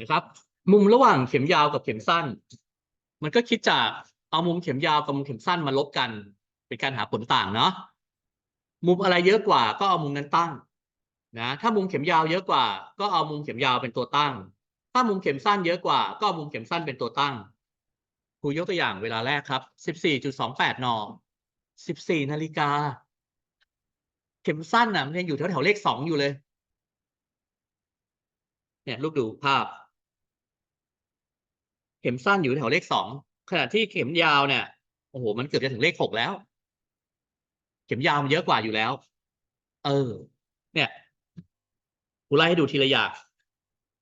นะครับ มุมระหว่างเข็มยาวกับเข็มสั้น มันก็คิดจากเอามุมเข็มยาวกับมุมเข็มสั้นมาลบกัน เป็นการหาผลต่างเนาะมุมอะไรเยอะกว่าก็เอามุมนั้นตั้งนะถ้ามุมเข็มยาวเยอะกว่า ก็เอามุมเข็มยาวเป็นตัวตั้ง ถ้ามุมเข็มสั้นเยอะกว่า ก็มุมเข็มสั้นเป็นตัวตั้งครูยกตัวอย่างเวลาแรกครับสิบสี่จุดสองแปดนสิบสี่นาฬิกาเข็มสั้นน่ะมันยังอยู่แถวแถวเลขสองอยู่เลย เนี่ยลูกดูภาพ ข็มสั้นอยู่แถวเลขสองขณะที่เข็มยาวเนี่ยโอ้โหมันเกือบจะถึงเลขหกแล้ว เข็มยาวมันเยอะกว่าอยู่แล้ว เออ เนี่ยกูไล่ให้ดูทีละอย่าง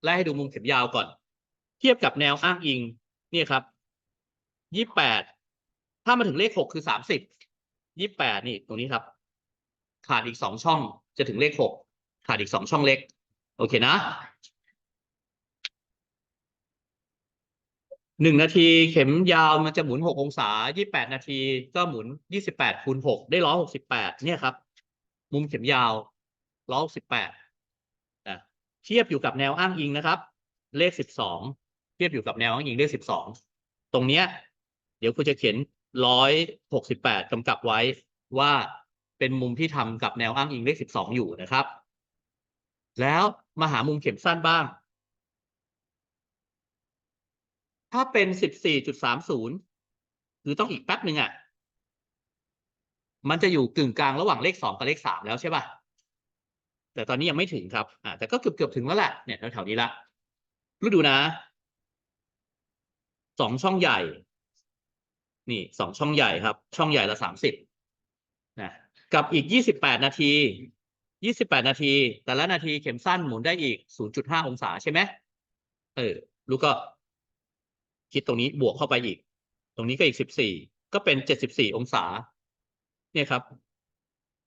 ไล่ให้ดูมุมเข็มยาวก่อน เทียบกับแนวอ้างอิง เนี่ยครับยี่แปดถ้ามาถึงเลขหกคือสามสิบยี่แปดนี่ตรงนี้ครับ ขาดอีกสองช่องจะถึงเลขหกขาดอีกสองช่องเล็ก โอเคนะ หนึ่งนาทีเข็มยาวมันจะหมุนหกองศายี่แปดนาที ก็หมุนยี่สิบแปดคูณหกได้ร้อยหกสิบแปดเนี่ยครับ มุมเข็มยาวร้อยหกสิบแปดเทียบอยู่กับแนวอ้างอิงนะครับ เลขสิบสองเทียบอยู่กับแนวอ้างอิงเลขสิบสองตรงเนี้ย เดี๋ยวคุณจะเขียนร้อยหกสิบแปดกำกับไว้ว่าเป็นมุมที่ทำกับแนวอ้างอิงเลขสิบสองอยู่นะครับ แล้วมาหามุมเข็มสั้นบ้าง ถ้าเป็นสิบสี่จุดสามศูนย์คือต้องอีกแป๊บหนึ่งอะ มันจะอยู่กึ่งกลางระหว่างเลขสองกับเลขสามแล้วใช่ป่ะ แต่ตอนนี้ยังไม่ถึงครับ อ่าแต่ก็เกือบเกือบถึงแล้วแหละเนี่ยแถวๆนี้ละรู้ดูนะสองช่องใหญ่ นี่สองช่องใหญ่ครับ ช่องใหญ่ละสามสิบนะกับอีกยี่สิบแปดนาทียี่สิบแปดนาที แต่ละนาทีเข็มสั้นหมุนได้อีกศูนย์จุดห้าองศาใช่ไหมเออลูกก็ คิดตรงนี้บวกเข้าไปอีก ตรงนี้ก็อีกสิบสี่ก็เป็นเจ็ดสิบสี่องศา เนี่ยครับ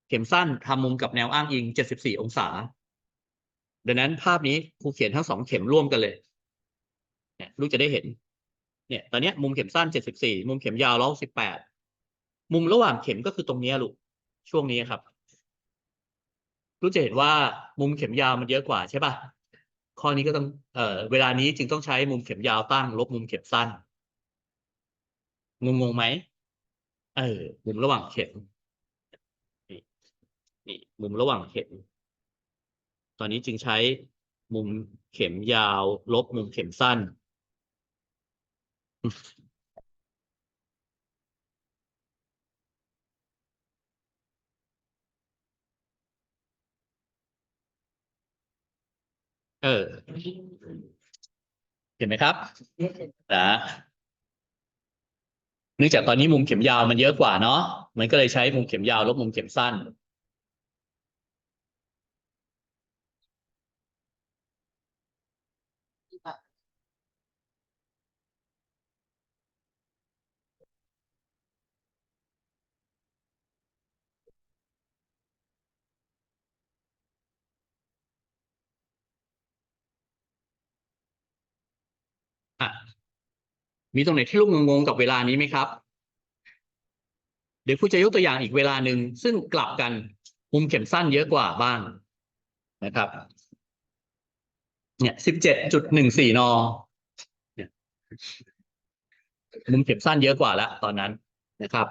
เข็มสั้นทำมุมกับแนวอ้างอิงเจ็ดสิบสี่องศา ดังนั้นภาพนี้ครูเขียนทั้งสองเข็มร่วมกันเลย เนี่ยลูกจะได้เห็น เนี่ย ตอนนี้มุมเข็มสั้นเจ็ดสิบสี่มุมเข็มยาวร้อยสิบแปดมุมระหว่างเข็มก็คือตรงนี้ลูกช่วงนี้ครับ รู้จะเห็นว่ามุมเข็มยาวมันเยอะกว่าใช่ป่ะ ข้อนี้ก็ต้องเอ่อเวลานี้จึงต้องใช้มุมเข็มยาวตั้ง ลบมุมเข็มสั้นงงงงไหมเออมุมระหว่างเข็มนี่นี่มุมระหว่างเข็ม ตอนนี้จึงใช้มุมเข็มยาว ลบมุมเข็มสั้น เออ เห็นไหมครับนะเนื่องจากตอนนี้มุมเข็มยาวมันเยอะกว่าเนาะ มันก็เลยใช้มุมเข็มยาวลบมุมเข็มสั้นอ มีตรงไหนที่ลูกงงๆกับเวลานี้ไหมครับ เดี๋ยวครูจะยกตัวอย่างอีกเวลาหนึ่งซึ่งกลับกันมุมเข็มสั้นเยอะกว่าบ้างนะครับ เนี่ยสิบเจ็ดจุดหนึ่งสี่นเนี่ยมุมเข็มสั้นเยอะกว่าแล้วตอนนั้นนะครับ